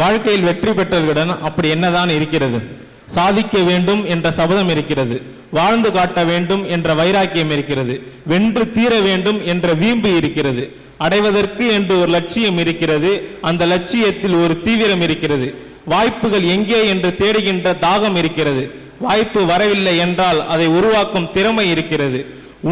வாழ்க்கையில் வெற்றி பெற்றவர்களுடன் அப்படி என்னதான் இருக்கிறது? சாதிக்க வேண்டும் என்ற சபதம் இருக்கிறது. வாழ்ந்து காட்ட வேண்டும் என்ற வைராக்கியம் இருக்கிறது. வென்று தீர வேண்டும் என்ற வீம்பு இருக்கிறது. அடைவதற்கு என்று ஒரு லட்சியம் இருக்கிறது. அந்த லட்சியத்தில் ஒரு தீவிரம் இருக்கிறது. வாய்ப்புகள் எங்கே என்று தேடுகின்ற தாகம் இருக்கிறது. வாய்ப்பு வரவில்லை என்றால் அதை உருவாக்கும் திறமை இருக்கிறது.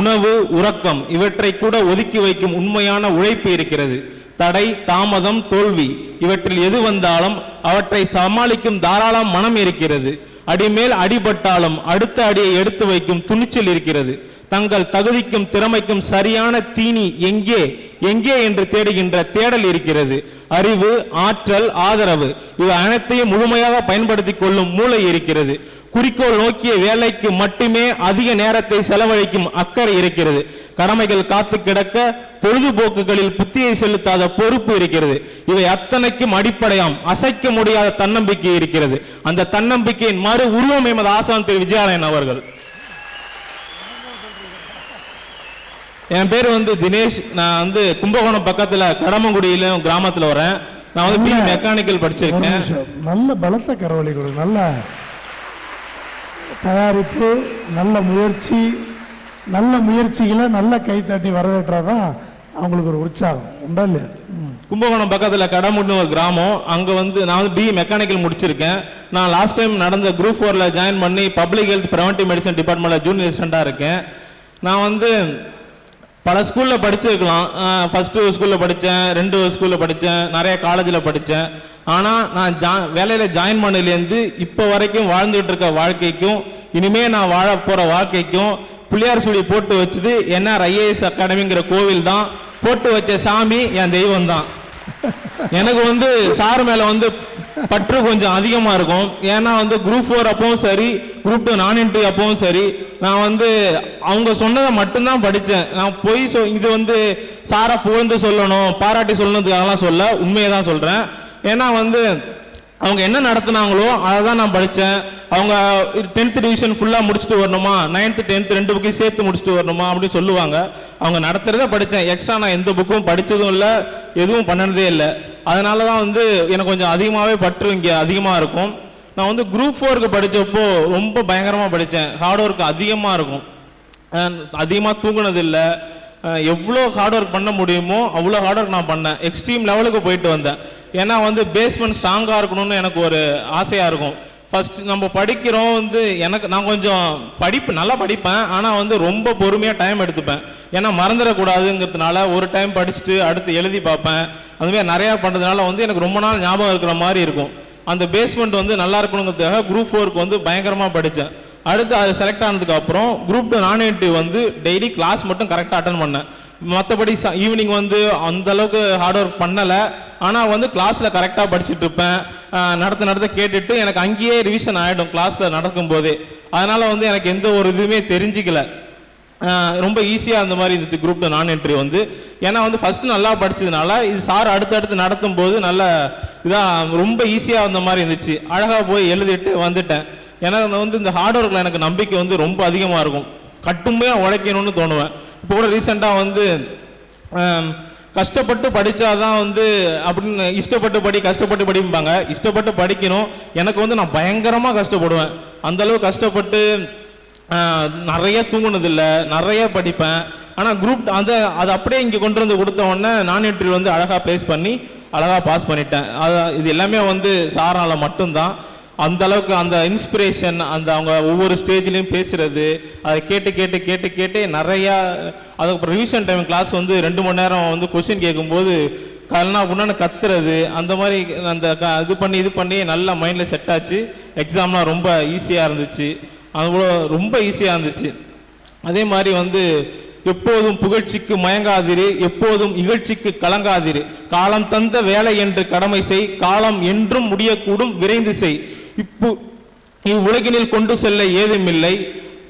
உணவு உறக்கம் இவற்றை கூட ஒதுக்கி வைக்கும் உண்மையான உழைப்பு இருக்கிறது. தடை தாமதம் தோல்வி இவற்றில் எது வந்தாலும் அவற்றை சமாளிக்கும் தாராளம் மனம் இருக்கிறது. அடிமேல் அடிபட்டாலும் அடுத்த அடியை எடுத்து வைக்கும் துணிச்சல் இருக்கிறது. தங்கள் தகுதிக்கும் திறமைக்கும் சரியான தீனி எங்கே எங்கே என்று தேடுகின்ற தேடல் இருக்கிறது. அறிவு ஆற்றல் ஆதரவு இவை அனைத்தையும் முழுமையாக பயன்படுத்தி கொள்ளும் மூளை இருக்கிறது. குறிக்கோள் நோக்கிய வேலைக்கு மட்டுமே அதிக நேரத்தை செலவழிக்கும் அக்கறை இருக்கிறது. கடமைகள் காத்து கிடக்க பொழுதுபோக்குகளில் புத்தியை செலுத்தாத பொறுப்பு இருக்கிறது. இவை அத்தனைக்கும் அடிப்படையாம். அசைக்க முடியாத தன்னம்பிக்கை இருக்கிறது. அந்த தன்னம்பிக்கையின் மறு உருவம் எமது ஆசான் திரு விஜயாலயன் அவர்கள். என் பேர் வந்து தினேஷ். நான் வந்து கும்பகோணம் பக்கத்துல கடமங்குடியில கிராமத்துல வரேன் நான் வந்து மெக்கானிக்கல் படிச்சிருக்கேன். நல்ல பலத்த கரவழி கொடு நல்ல தயாரிப்பு நல்ல முயற்சி நல்ல முயற்சிகளை நல்ல கைத்தட்டி வரவேற்றாதான் அவங்களுக்கு ஒரு உற்சாகம். உண்டா இல்லையா? கும்பகோணம் பக்கத்தில் கடமுன்னு ஒரு கிராமம். அங்கே வந்து நான் வந்து பிஇ மெக்கானிக்கல் முடிச்சிருக்கேன். நான் லாஸ்ட் டைம் நடந்த குரூப் ஃபோரில் ஜாயின் பண்ணி பப்ளிக் ஹெல்த் ப்ரிவென்டிவ் மெடிசன் டிபார்ட்மெண்ட்டில் ஜூனியர் அசிஸ்டண்ட்டாக இருக்கேன். நான் வந்து பல ஸ்கூலில் படிச்சிருக்கலாம். ஃபஸ்ட்டு ஒரு ஸ்கூலில் படித்தேன் ரெண்டு ஒரு ஸ்கூலில் படித்தேன் நிறைய காலேஜில் படித்தேன் ஆனால் நான் ஜா வேலையில் ஜாயின் பண்ணதுலேருந்து இப்போ வரைக்கும் வாழ்ந்துகிட்டு இருக்க வாழ்க்கைக்கும் இனிமே நான் வாழ போகிற வாழ்க்கைக்கும் பிள்ளையார் சுழி போட்டு வச்சது என்ஆர் ஐஏஎஸ் அகாடமிங்கிற கோவில் தான் போட்டு வச்ச சாமி என் தெய்வம் தான் எனக்கு வந்து சார் மேல வந்து பற்று கொஞ்சம் அதிகமாக இருக்கும். ஏன்னா வந்து குரூப் ஃபோர் அப்பவும் சரி குரூப் டூ நான் இன்ட்ரி அப்பவும் சரி நான் வந்து அவங்க சொன்னதை மட்டும்தான் படித்தேன் நான் பொய் சொ இது வந்து சாரை புகழ்ந்து சொல்லணும் பாராட்டி சொல்லணுன்றதுக்காகலாம் சொல்ல உண்மையை தான் சொல்கிறேன் ஏன்னா வந்து அவங்க என்ன நடத்துனாங்களோ அதை தான் நான் படித்தேன் அவங்க டென்த் டிவிஷன் ஃபுல்லாக முடிச்சுட்டு வரணுமா? நைன்த்து டென்த் ரெண்டு புக்கையும் சேர்த்து முடிச்சுட்டு வரணுமா? அப்படின்னு சொல்லுவாங்க. அவங்க நடத்துகிறத படித்தேன் எக்ஸ்ட்ரா நான் எந்த புக்கும் படித்ததும் இல்லை எதுவும் பண்ணனதே இல்லை. அதனால தான் வந்து எனக்கு கொஞ்சம் அதிகமாகவே பற்று இங்கே அதிகமாக இருக்கும். நான் வந்து குரூப் ஃபோருக்கு படித்தப்போ ரொம்ப பயங்கரமாக படித்தேன் ஹார்ட் ஒர்க் அதிகமாக இருக்கும். அதிகமாக தூங்கினதில்லை எவ்வளோ ஹார்ட் ஒர்க் பண்ண முடியுமோ அவ்வளோ ஹார்ட் ஒர்க் நான் பண்ணேன். எக்ஸ்ட்ரீம் லெவலுக்கு போயிட்டு வந்தேன். ஏன்னா வந்து பேஸ்மெண்ட் ஸ்ட்ராங்காக இருக்கணும்னு எனக்கு ஒரு ஆசையாக இருக்கும். ஃபஸ்ட்டு நம்ம படிக்கிறோம் வந்து எனக்கு நான் கொஞ்சம் படிப்பு நல்லா படிப்பேன். ஆனால் வந்து ரொம்ப பொறுமையாக டைம் எடுத்துப்பேன். ஏன்னா மறந்துடக்கூடாதுங்கிறதுனால ஒரு டைம் படிச்சுட்டு அடுத்து எழுதி பார்ப்பேன். அதுமாதிரி நிறையா பண்ணுறதுனால வந்து எனக்கு ரொம்ப நாள் ஞாபகம் இருக்கிற மாதிரி இருக்கும். அந்த பேஸ்மெண்ட் வந்து நல்லா இருக்கணுங்கிறதுக்காக குரூப் ஃபோருக்கு வந்து பயங்கரமாக படித்தேன் அடுத்து அது செலக்ட் ஆனதுக்கப்புறம் குரூப் டூ நான் வந்து டெய்லி கிளாஸ் மட்டும் கரெக்டாக அட்டன் பண்ணேன். மற்றபடி ஈவினிங் வந்து அந்த அளவுக்கு ஹார்ட் ஒர்க் பண்ணலை. ஆனால் வந்து கிளாஸில் கரெக்டாக படிச்சுட்டு இருப்பேன். நடத்த நடத்த கேட்டுட்டு எனக்கு அங்கேயே ரிவிஷன் ஆகிடும் கிளாஸில் நடக்கும்போதே. அதனால் வந்து எனக்கு எந்த ஒரு இதுவுமே தெரிஞ்சிக்கல. ரொம்ப ஈஸியாக அந்த மாதிரி இருந்துச்சு குரூப் நான் என்ட்ரி வந்து. ஏன்னா வந்து ஃபஸ்ட்டு நல்லா படித்ததுனால இது சார் அடுத்தடுத்து நடத்தும் போது நல்ல இதாக ரொம்ப ஈஸியாக அந்த மாதிரி இருந்துச்சு. அழகாக போய் எழுதிட்டு வந்துட்டேன். ஏன்னா வந்து இந்த ஹார்ட் ஒர்க்கில் எனக்கு நம்பிக்கை வந்து ரொம்ப அதிகமாக இருக்கும். கட்டுமையாக உழைக்கணும்னு தோணுவேன். இப்போ கூட ரீசெண்டாக வந்து கஷ்டப்பட்டு படித்தாதான் வந்து அப்படின்னு இஷ்டப்பட்டு படி கஷ்டப்பட்டு படிப்பாங்க. இஷ்டப்பட்டு படிக்கணும். எனக்கு வந்து நான் பயங்கரமாக கஷ்டப்படுவேன். அந்த அளவு கஷ்டப்பட்டு நிறைய தூங்கினதில்லை. நிறைய படிப்பேன். ஆனால் குரூப் அந்த அதை அப்படியே இங்கே கொண்டு வந்து கொடுத்த உடனே நான் இன்டர்வியூ வந்து அழகாக ப்ளேஸ் பண்ணி அழகாக பாஸ் பண்ணிட்டேன். அது இது எல்லாமே வந்து சாரால் மட்டும்தான். அந்த அளவுக்கு அந்த இன்ஸ்பிரேஷன் அந்த அவங்க ஒவ்வொரு ஸ்டேஜ்லையும் பேசுறது அதை கேட்டு கேட்டு கேட்டு கேட்டு நிறையா அதுக்கப்புறம் ரிவிஷன் டைம் கிளாஸ் வந்து ரெண்டு மணி நேரம் வந்து கொஷின் கேட்கும்போது கல்னா உன்னு கத்துறது அந்த மாதிரி அந்த க- இது பண்ணி இது பண்ணி நல்லா மைண்டில் செட் ஆச்சு. எக்ஸாம்லாம் ரொம்ப ஈஸியாக இருந்துச்சு. அது கூட ரொம்ப ஈஸியாக இருந்துச்சு. அதே மாதிரி வந்து எப்போதும் புகழ்ச்சிக்கு மயங்காதிரு எப்போதும் இகழ்ச்சிக்கு கலங்காதிரு. காலம் தந்த வேலை என்று கடமை செய் காலம் என்றும் முடியக்கூடும் விரைந்து செய். இப்போ இவ்வுலகினில் கொண்டு செல்ல ஏதுமில்லை.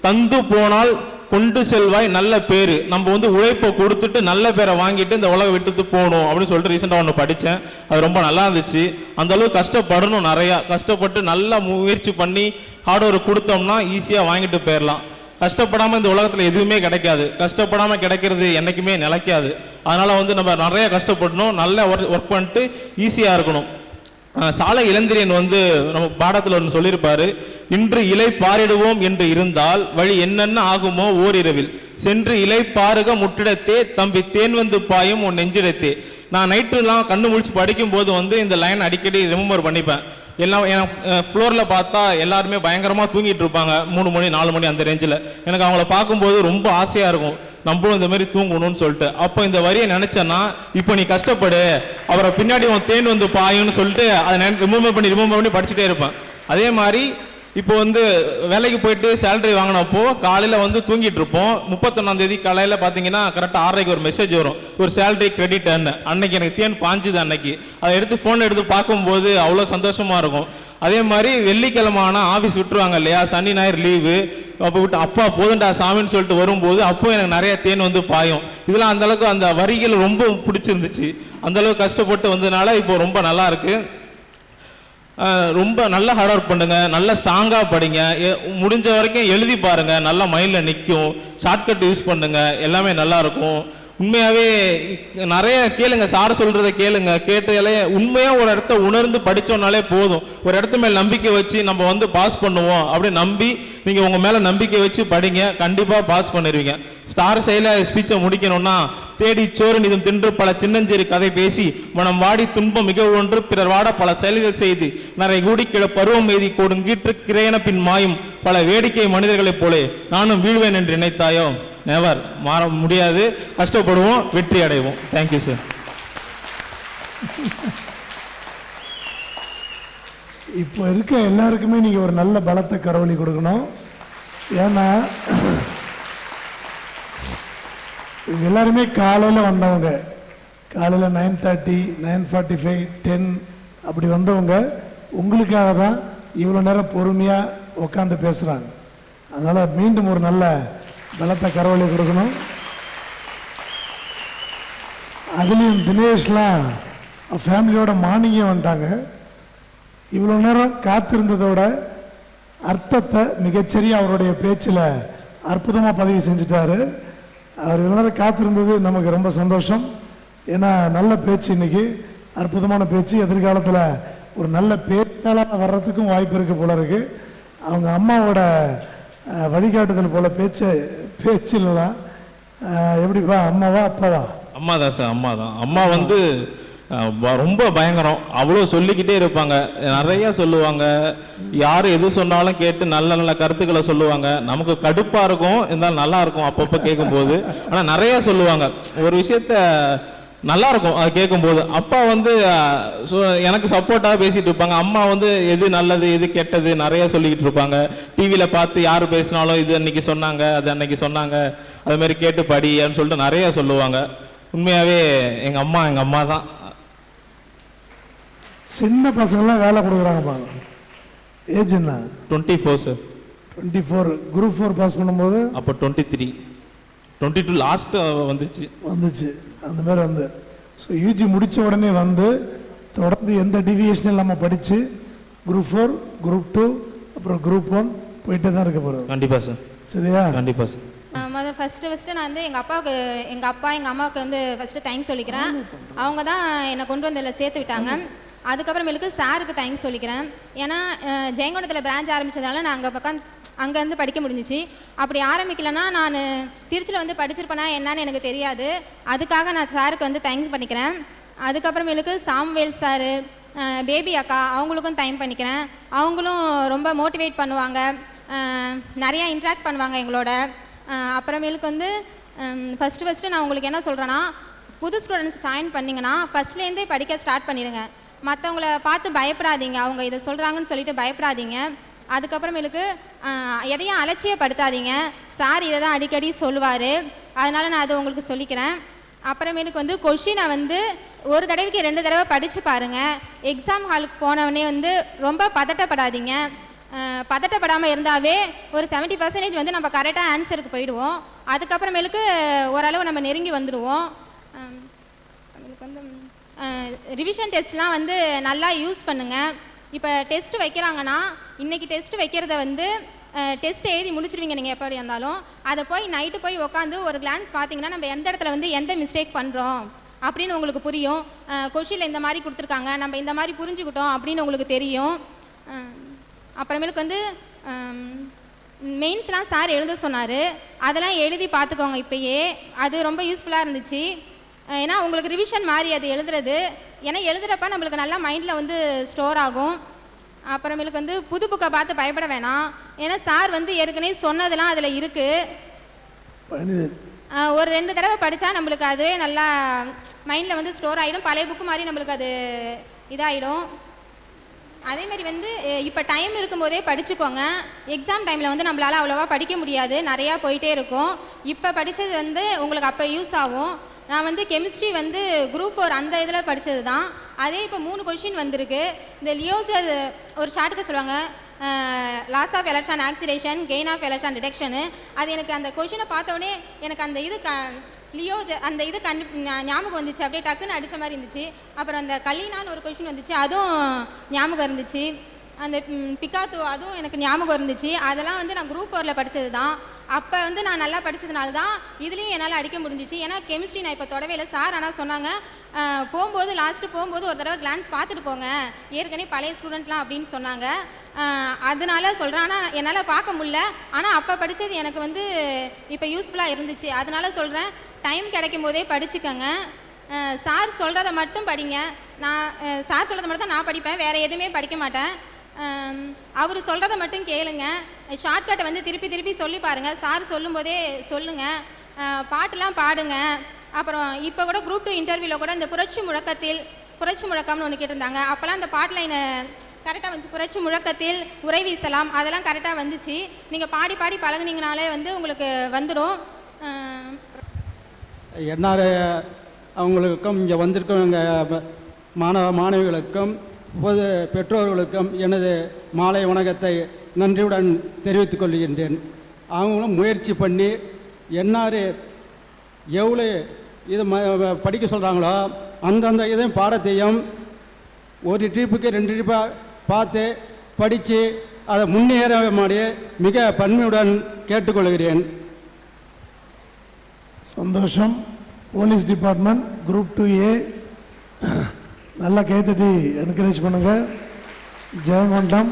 தந்து போனால் கொண்டு செல்வாய் நல்ல பேர். நம்ம வந்து உழைப்பை கொடுத்துட்டு நல்ல பேரை வாங்கிட்டு இந்த உலகம் விட்டுட்டு போகணும் அப்படின்னு சொல்லிட்டு ரீசெண்டாக ஒன்று படித்தேன் அது ரொம்ப நல்லா இருந்துச்சு. அந்த அளவுக்கு கஷ்டப்படணும் நிறையா. கஷ்டப்பட்டு நல்லா முயற்சி பண்ணி ஹார்ட் ஒர்க் கொடுத்தோம்னா ஈஸியாக வாங்கிட்டு போயிடலாம் கஷ்டப்படாமல் இந்த உலகத்தில் எதுவுமே கிடைக்காது. கஷ்டப்படாமல் கிடைக்கிறது என்றைக்குமே நிலைக்காது. அதனால் வந்து நம்ம நிறைய கஷ்டப்படணும். நல்லா ஒர்க் ஒர்க் பண்ணிட்டு ஈஸியாக இருக்கணும். சாலை இளந்திரியன் வந்து நம்ம பாடத்தில் ஒன்று சொல்லியிருப்பாரு. இன்று இலை பாரிடுவோம் என்று இருந்தால் வழி என்னென்ன ஆகுமோ ஓரிரவில். சென்று இலை பாருக முற்றிடத்தே தம்பி தேன் வந்து பாயும் உன் நெஞ்சிடத்தே. நான் நைட்டுலாம் கண்ணு முழிச்சு படிக்கும் போது வந்து இந்த லைன் அடிக்கடி ரிமெம்பர் பண்ணிப்பேன். எல்லாம் என் ஃப்ளோரில் பார்த்தா எல்லாருமே பயங்கரமாக தூங்கிட்டு இருப்பாங்க. மூணு மணி நாலு மணி அந்த ரேஞ்சில் எனக்கு அவங்கள பார்க்கும்போது ரொம்ப ஆசையாக இருக்கும். நம்மளும் இந்த மாதிரி தூங்கணும்னு சொல்லிட்டு. அப்போ இந்த வரியை நினச்சேன்னா இப்போ நீ கஷ்டப்படு அவரை பின்னாடி உன் தேன் வந்து பாயும்னு சொல்லிட்டு அதை ரிமூவ் பண்ணி ரிமூவ் பண்ணி படிச்சுட்டே இருப்பேன். அதே மாதிரி இப்போ வந்து வேலைக்கு போயிட்டு சேலரி வாங்கினப்போ காலையில் வந்து தூங்கிட்டு இருப்போம். முப்பத்தொன்னாம் தேதி காலையில் பார்த்தீங்கன்னா கரெக்டாக ஆறரைக்கு ஒரு மெசேஜ் வரும். ஒரு சேலரி கிரெடிட் அன்னைக்கு எனக்கு தேன் பாஞ்சுது அன்னைக்கு. அதை எடுத்து ஃபோன் எடுத்து பார்க்கும்போது அவ்வளோ சந்தோஷமாக இருக்கும். அதே மாதிரி வெள்ளிக்கிழமை ஆனால் ஆஃபீஸ் விட்டுருவாங்க இல்லையா? சனி ஞாயிறு லீவு அப்போ விட்டு அப்பா போதுண்டா சாமின்னு சொல்லிட்டு வரும்போது அப்போ எனக்கு நிறைய தேன் வந்து பாயும். இதெல்லாம் அந்தளவுக்கு அந்த வரிகள் ரொம்ப பிடிச்சிருந்துச்சு. அந்த அளவுக்கு கஷ்டப்பட்டு வந்ததுனால இப்போ ரொம்ப நல்லா இருக்கு. ரொம்ப நல்லா ஹார்ட் ஒர்க் பண்ணுங்கள் நல்லா ஸ்ட்ராங்காக படிங்க. முடிஞ்ச வரைக்கும் எழுதி பாருங்கள் நல்லா மைண்டில் நிற்கும் ஷார்ட்கட் யூஸ் பண்ணுங்கள் எல்லாமே நல்லாயிருக்கும் உண்மையாகவே நிறைய கேளுங்க சார் சொல்றதை கேளுங்க. கேட்டாலே உண்மையாக ஒரு இடத்த உணர்ந்து படிச்சோம்னாலே போதும். ஒரு இடத்து மேல் நம்பிக்கை வச்சு நம்ம வந்து பாஸ் பண்ணுவோம் அப்படி நம்பி நீங்கள் உங்கள் மேலே நம்பிக்கை வச்சு படிங்க. கண்டிப்பாக பாஸ் பண்ணிடுவீங்க. ஸ்டார் செயல ஸ்பீச்சை முடிக்கணும்னா தேடி சோறு நிதம் தின்று பல சின்னஞ்சேரி கதை பேசி மனம் வாடி துன்பம் மிக ஒன்று பிறர் வாட பல செயல்கள் செய்து நிறைய கூடிக்கிட கிழ பருவம் எய்தி கொடுங்கீற்று கிரையன பின் மாயும் பல வேடிக்கை மனிதர்களைப் போலே நானும் வீழ்வேன் என்று நினைத்தாயோ? நெவர் மாற முடியாது. கஷ்டப்படுவோம். வெற்றி அடைவோம். தேங்க்யூ சார் இப்போ இருக்க எல்லாருக்குமே நீங்கள் ஒரு நல்ல பலத்தை கரவழி கொடுக்கணும். ஏன்னா எல்லாருமே காலையில் வந்தவங்க. காலையில் nine thirty nine forty five ten அப்படி வந்தவங்க. உங்களுக்காக தான் இவ்வளோ நேரம் பொறுமையாக உட்காந்து பேசுகிறாங்க அதனால் மீண்டும் ஒரு நல்ல பலத்த கரவழி கொடுக்கணும். அதுலேயும் தினேஷ்லாம் ஃபேமிலியோட மார்னிங்கே வந்துட்டாங்க. இவ்வளோ நேரம் காத்திருந்ததோட அர்த்தத்தை மிகச்சரிய அவருடைய பேச்சில் அற்புதமாக பதிவு செஞ்சுட்டாரு. அவர் இவ்வளோ நேரம் காத்திருந்தது நமக்கு ரொம்ப சந்தோஷம். ஏன்னா நல்ல பேச்சு இன்றைக்கி அற்புதமான பேச்சு. எதிர்காலத்தில் ஒரு நல்ல பேச்சாளராக வர்றதுக்கும் வாய்ப்பு இருக்குது போல இருக்குது அவங்க அம்மாவோட வழிகாட்டுதல் போல பேச்சை பேச்சில் தான் எப்படிப்பா அம்மாவா அப்பாவா அம்மா தான் சார் அம்மா தான் அம்மா வந்து ரொம்ப பயங்கரம். அவ்வளோ சொல்லிக்கிட்டே இருப்பாங்க. நிறைய சொல்லுவாங்க. யார் எது சொன்னாலும் கேட்டு நல்ல நல்ல கருத்துக்களை சொல்லுவாங்க. நமக்கு கடுப்பாக இருக்கும். இருந்தாலும் நல்லா இருக்கும் அப்பப்போ கேட்கும்போது. ஆனால் நிறைய சொல்லுவாங்க. ஒரு விஷயத்த நல்லா இருக்கும் அதை கேட்கும்போது. அப்பா வந்து சொ- எனக்கு சப்போர்ட்டாக பேசிட்டு இருப்பாங்க. அம்மா வந்து எது நல்லது எது கெட்டது நிறைய சொல்லிக்கிட்டு இருப்பாங்க. டிவியில் பார்த்து யார் பேசினாலும் இது அன்னைக்கு சொன்னாங்க அது அன்னைக்கு சொன்னாங்க. அது மாதிரி கேட்டு படின்னு சொல்லிட்டு நிறைய சொல்லுவாங்க. உண்மையாகவே எங்கள் அம்மா எங்கள் அம்மா தான். சின்ன பசங்களாம் வேலை கொடுக்குறாங்க பாருங்க. ஏஜ் என்ன? Twenty four sir twenty four group four pass பண்ணும்போது? அப்போ twenty three twenty two last வந்துச்சு. வந்துச்சு. அந்த மாதிரி வந்து. ஸோ யூஜி முடித்த உடனே வந்து தொடர்ந்து எந்த டிவியேஷனும் இல்லாமல் படித்து குரூப் ஃபோர் குரூப் டூ அப்புறம் குரூப் ஒன் போயிட்டே தான் இருக்க போகிறது கண்டிப்பாக சார் சரியா? கண்டிப்பாக சார் முதல் ஃபஸ்ட்டு ஃபஸ்ட்டு நான் வந்து எங்கள் அப்பாவுக்கு எங்கள் அப்பா எங்கள் அம்மாவுக்கு வந்து ஃபஸ்ட்டு தேங்க்ஸ் சொல்லிக்கிறேன். அவங்க தான் என்னை கொண்டு வந்து இதில் சேர்த்து விட்டாங்க. அதுக்கப்புறமேலுக்கு சாருக்கு தேங்க்ஸ் சொல்லிக்கிறேன். ஏன்னா ஜெயங்கொண்டத்தில் பிரான்ச் ஆரம்பிச்சதுனால நான் அங்கே பக்கம் அங்கேருந்து படிக்க முடிஞ்சிச்சு. அப்படி ஆரம்பிக்கலைன்னா நான் திருச்சியில் வந்து படிச்சிருப்பேனா என்னன்னு எனக்கு தெரியாது. அதுக்காக நான் சாருக்கு வந்து தேங்க்ஸ் பண்ணிக்கிறேன். அதுக்கப்புறமேலுக்கு சாம்வேல் சார் பேபி அக்கா அவங்களுக்கும் டைம் பண்ணிக்கிறேன். அவங்களும் ரொம்ப மோட்டிவேட் பண்ணுவாங்க. நிறையா இன்ட்ராக்ட் பண்ணுவாங்க எங்களோட. அப்புறமேலுக்கு வந்து ஃபஸ்ட்டு ஃபஸ்ட்டு நான் உங்களுக்கு என்ன சொல்கிறேன்னா புது ஸ்டூடெண்ட்ஸ் ஜாயின் பண்ணிங்கன்னா ஃபஸ்ட்லேருந்தே படிக்க ஸ்டார்ட் பண்ணிடுங்க. மற்றவங்கள பார்த்து பயப்படாதீங்க. அவங்க இதை சொல்கிறாங்கன்னு சொல்லிட்டு பயப்படாதீங்க. அதுக்கப்புறமேலுக்கு எதையும் அலட்சியப்படுத்தாதீங்க. சார் இதை தான் அடிக்கடி சொல்லுவார். அதனால் நான் அதை உங்களுக்கு சொல்லிக்கிறேன். அப்புறமேலுக்கு வந்து கொஷினை வந்து ஒரு தடவைக்கு ரெண்டு தடவை படித்து பாருங்கள் எக்ஸாம் ஹாலுக்கு போனவொடனே வந்து ரொம்ப பதட்டப்படாதீங்க. பதட்டப்படாமல் இருந்தாவே ஒரு 70% பர்சன்டேஜ் வந்து நம்ம கரெக்டாக ஆன்சருக்கு போயிடுவோம். அதுக்கப்புறமேலுக்கு ஓரளவு நம்ம நெருங்கி வந்துடுவோம். நம்மளுக்கு வந்து ரிவிஷன் டெஸ்ட்லாம் வந்து நல்லா யூஸ் பண்ணுங்கள் இப்போ டெஸ்ட் வைக்கிறாங்கன்னா இன்றைக்கி டெஸ்ட் வைக்கிறத வந்து டெஸ்ட் எழுதி முடிச்சிருவீங்க நீங்கள் எப்படி இருந்தாலும். அதை போய் நைட்டு போய் உட்காந்து ஒரு கிளான்ஸ் பார்த்தீங்கன்னா நம்ம எந்த இடத்துல வந்து எந்த மிஸ்டேக் பண்ணுறோம் அப்படின்னு உங்களுக்கு புரியும். கொஷினில் இந்த மாதிரி கொடுத்துருக்காங்க நம்ம இந்த மாதிரி புரிஞ்சுக்கிட்டோம் அப்படின்னு உங்களுக்கு தெரியும். அப்புறமேலுக்கு வந்து மெயின்ஸ்லாம் சார் எழுத சொன்னார். அதெல்லாம் எழுதி பார்த்துக்கோங்க இப்பயே. அது ரொம்ப யூஸ்ஃபுல்லாக இருந்துச்சு. ஏன்னா உங்களுக்கு ரிவிஷன் மாதிரி அது எழுதுறது. ஏன்னா எழுதுறப்ப நம்மளுக்கு நல்லா மைண்டில் வந்து ஸ்டோர் ஆகும். அப்புறமேலுக்கு வந்து புது புக்கை பார்த்து பயப்பட வேணாம். ஏன்னா சார் வந்து ஏற்கனவே சொன்னதெல்லாம் அதில் இருக்குது ஒரு ரெண்டு தடவை படித்தா நம்மளுக்கு அதுவே நல்லா மைண்டில் வந்து ஸ்டோர் ஆகிடும் பழைய புக்கு மாதிரி நம்மளுக்கு அது இதாகிடும் அதே மாதிரி வந்து இப்போ டைம் இருக்கும்போதே படிச்சுக்கோங்க. எக்ஸாம் டைமில் வந்து நம்மளால அவ்வளோவா படிக்க முடியாது. நிறையா போயிட்டே இருக்கும். இப்போ படித்தது வந்து உங்களுக்கு அப்போ யூஸ் ஆகும். நான் வந்து கெமிஸ்ட்ரி வந்து குரூப் ஃபோர் அந்த இதில் படித்தது தான் அதே இப்போ மூணு கொஷின் வந்திருக்கு. இந்த லியோசர் ஒரு ஷார்ட்டுக்கு சொல்லுவாங்க loss of electron oxidation gain of electron டிடெக்ஷனு அது எனக்கு அந்த கொஷினை பார்த்தோன்னே எனக்கு அந்த இது க லியோ அந்த இது கண்டு ஞாபகம் வந்துச்சு. அப்படியே டக்குன்னு அடித்த மாதிரி இருந்துச்சு. அப்புறம் அந்த கல்லினான்னு ஒரு கொஷின் வந்துச்சு. அதுவும் ஞாபகம் இருந்துச்சு. அந்த ம், பிக்காத்தோ அதுவும் எனக்கு ஞாபகம் இருந்துச்சு. அதெல்லாம் வந்து நான் குரூப் ஃபோரில் படித்தது தான் அப்போ வந்து நான் நல்லா படித்ததுனால தான் இதுலேயும் என்னால் அடிக்க முடிஞ்சிச்சு. ஏன்னா கெமிஸ்ட்ரி நான் இப்போ தொடவே இல்லை. சார் ஆனால் சொன்னாங்க போகும்போது லாஸ்ட்டு போகும்போது ஒரு தடவை கிளான்ஸ் பார்த்துட்டு போங்க. ஏற்கனவே பழைய ஸ்டூடெண்ட்லாம் அப்படின்னு சொன்னாங்க. அதனால சொல்கிறேன் ஆனால் என்னால் பார்க்க முடியல. ஆனால் அப்போ படித்தது எனக்கு வந்து இப்போ யூஸ்ஃபுல்லாக இருந்துச்சு. அதனால சொல்கிறேன் டைம் கிடைக்கும் போதே படிச்சுக்கோங்க சார் சொல்கிறத மட்டும் படிங்க. நான் சார் சொல்கிறத மட்டும் தான் நான் படிப்பேன். வேறு எதுவுமே படிக்க மாட்டேன். அவர் சொல்கிறத மட்டும் கேளுங்க. ஷார்ட்கட்டை வந்து திருப்பி திருப்பி சொல்லி பாருங்கள் சார் சொல்லும்போதே சொல்லுங்கள் பாட்டெலாம் பாடுங்க. அப்புறம் இப்போ கூட குரூப் டூ இன்டர்வியூவில் கூட இந்த புரட்சி முழக்கத்தில் புரட்சி முழக்கம்னு ஒன்று கேட்டிருந்தாங்க. அப்போல்லாம் அந்த பாட்டு லைனை கரெக்டாக வந்து புரட்சி முழக்கத்தில் உரை வீசலாம். அதெல்லாம் கரெக்டாக வந்துச்சு. நீங்கள் பாடி பாடி பழகுனீங்கனாலே வந்து உங்களுக்கு வந்துடும். என்ஆர் அவங்களுக்கும் இங்கே வந்திருக்கவங்க மாணவ மாணவிகளுக்கும் பொது பெற்றோர்களுக்கும் எனது மாலை வணக்கத்தை நன்றியுடன் தெரிவித்துக் கொள்கின்றேன். அவங்களும் முயற்சி பண்ணி என்னாரு எவ்வளோ இது ம படிக்க சொல்கிறாங்களோ அந்தந்த இதையும் பாடத்தையும் ஒரு ட்ரிப்புக்கு ரெண்டு ட்ரிப்பாக பார்த்து படித்து அதை முன்னேற மாதிரி மிக பன்மையுடன் கேட்டுக்கொள்கிறேன். சந்தோஷம். Police department group two A. நல்லா கைத்தட்டி என்கரேஜ் பண்ணுங்கள் ஜெயங்கொண்டம்.